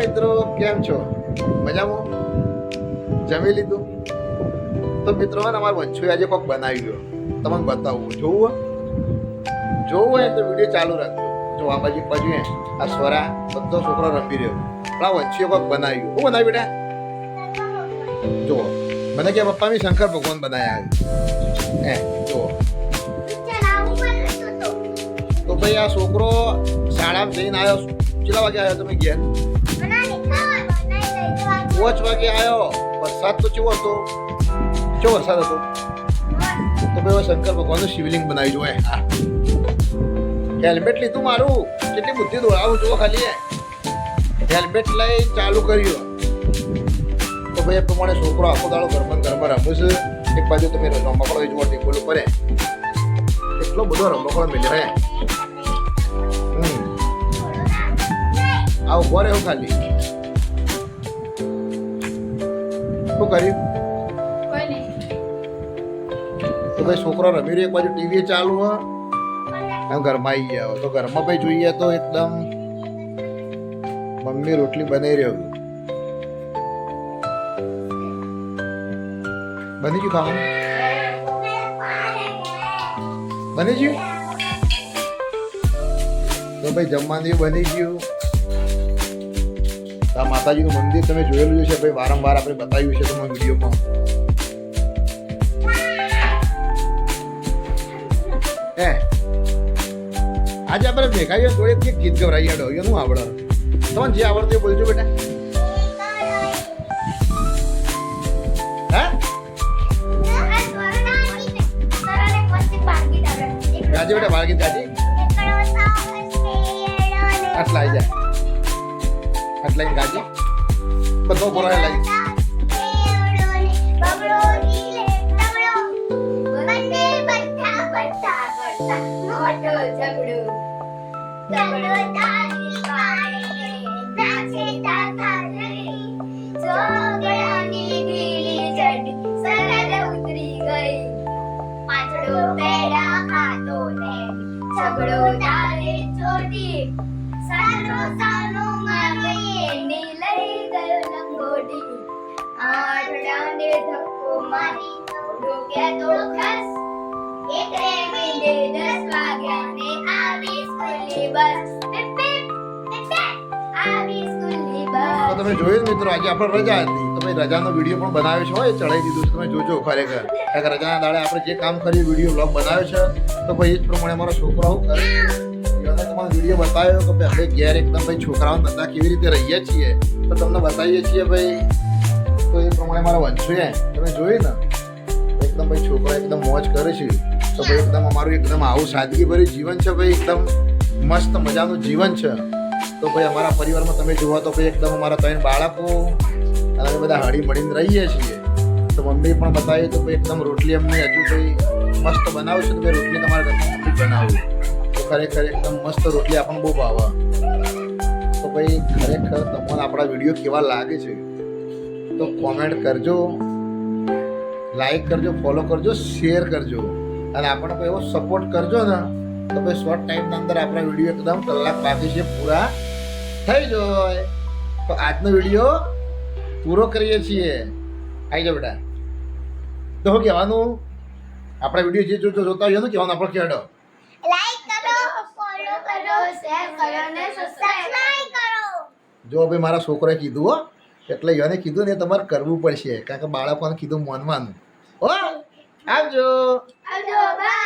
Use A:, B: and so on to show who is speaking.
A: મિત્રો, કેમ છો? મજામાં? જમી લીધું? તો મિત્રો અમારા વંશુએ આજે કોક બનાવી ગયો. તમને બતાવું, જોવું? જોવું હોય તો વીડિયો ચાલુ રાખજો. જો આ બાજુ બાજુ આ સ્વરા, બધો છોકરો રમી રહ્યો. પણ આ વંશીએ કોક બનાવી ગયું શું બનાવ્યું બેટા? જો, મને કે પપ્પા મેં શંકર ભગવાન બનાવ્યા હે, જો. તો ભાઈ આ છોકરો શાળામાં જઈને આવ્યો. કેટલા વાગે આવ્યો તમે ઘેર? પાંચ વાગે આવ્યો વરસાદ તો કેવો હતો? કેવો વરસાદ હતો? તો ભાઈ શંકર ભગવાનનું શિવલિંગ બનાવી જોઈએ હા. હેલ્મેટ લીધું મારું. કેટલી બુદ્ધિ દોડાવું જુઓ ખાલી હેલ્મેટ લઈ ચાલુ કર્યું. તો ભાઈ એ પ્રમાણે છોકરો આખો દાડો ઘરમાં ઘરમાં રમે છે. એક બાજુ તમે રમકડો જુઓ ટેબલ ઉપર એટલો બધો રમકડો મળ્યો હે. આવું આ ઊભો ખાલી. કર્યું તો ભાઈ છોકરો રમી રહ્યો એક બાજુ ટીવી ચાલુ હોય ઘરમાં આવી ગયા. તો ઘરમાં ભાઈ જોઈએ તો એકદમ મમ્મી રોટલી બનાવી રહ્યો બની ગયું ખાવાનું? બની ગયું? તો ભાઈ જમવાનું બની ગયું. આ માતાજીનું મંદિર તમે જોયેલું છે ભાઈ વારંવાર આપણે બતાવ્યું છે તમારા વિડીયોમાં. હે આજે આપણે ભેગાઈઓ જોડે એક ગીત ગવરાઈ આડો એનું આવડે. તમને જે આવડતું એ બોલજો બેટા. હે? ગાજે બેટા બાળ ગીત ગાજે આટલા આવી જાય આટલા અહીં ગાજે બધો બોલાય લાગી
B: ઝઘડો તારે ચોટી
A: તમે જોયું મિત્રો, આજે આપણે રજા હતી. તમે રજાનો વીડિયો પણ બનાવ્યો છે, હોય ચડાવી દીધું છે, તમે જોજો ખરેખર. કારણ કે રજાના દાડે આપણે જે કામ કર્યું વીડિયો બ્લોગ બનાવ્યો છે, તો ભાઈ એ જ પ્રમાણે અમારો છોકરાઓ કરે. તમારો વીડિયો બતાવ્યો કે ભાઈ, આપણે ઘેર એકદમ, ભાઈ, છોકરાઓ બધા કેવી રીતે રહીએ છીએ? તો તમને બતાવીએ છીએ, ભાઈ તો એ પ્રમાણે મારા વંશુ તમે જોયું ને? એકદમ ભાઈ છોકરો એકદમ મોજ કરે છે. તો ભાઈ એકદમ અમારું એકદમ આવું સાદગીભર્યું જીવન છે ભાઈ. એકદમ મસ્ત મજાનું જીવન છે. તો ભાઈ અમારા પરિવારમાં તમે જોવા તો ભાઈ એકદમ અમારા ત્રણ બાળકો અને બધા હળી મળીને રહીએ છીએ. તો મમ્મી પણ બતાવી તો ભાઈ એકદમ રોટલી અમને હજુ ભાઈ મસ્ત બનાવું છે. તો ભાઈ રોટલી તમારા ઘરમાં બનાવું? તો ખરેખર એકદમ મસ્ત રોટલી આપણને બહુ ભાવે. તો ભાઈ ખરેખર તમને આપણા વીડિયો કેવા લાગે છે? તો કોમેન્ટ કરજો લાઈક કરજો ફોલો કરજો શેર કરજો. અને આપણને કોઈ એવો સપોર્ટ કરજો ને તો ભાઈ શોર્ટ ટાઈમના અંદર આપણા વીડિયો એકદમ કલાક બાકી છે પૂરા થઈ જાય. તો આજનો વીડિયો પૂરો કરીએ છીએ. આવી જાઓ બેટા. તો શું કહેવાનું? આપણા વીડિયો જે જોતો જોતા હોય એનું કહેવાનું આપણે કહેડો
B: લાઈક કરો ફોલો કરો શેર કરો અને સબસ્ક્રાઇબ કરો.
A: જો ભાઈ મારા છોકરાએ કીધું હો એટલે યોને કીધું ને તમારે કરવું પડશે. કારણ કે બાળકોને કીધું માનવાનું. હો, આવજો.
B: આવજો, બાય.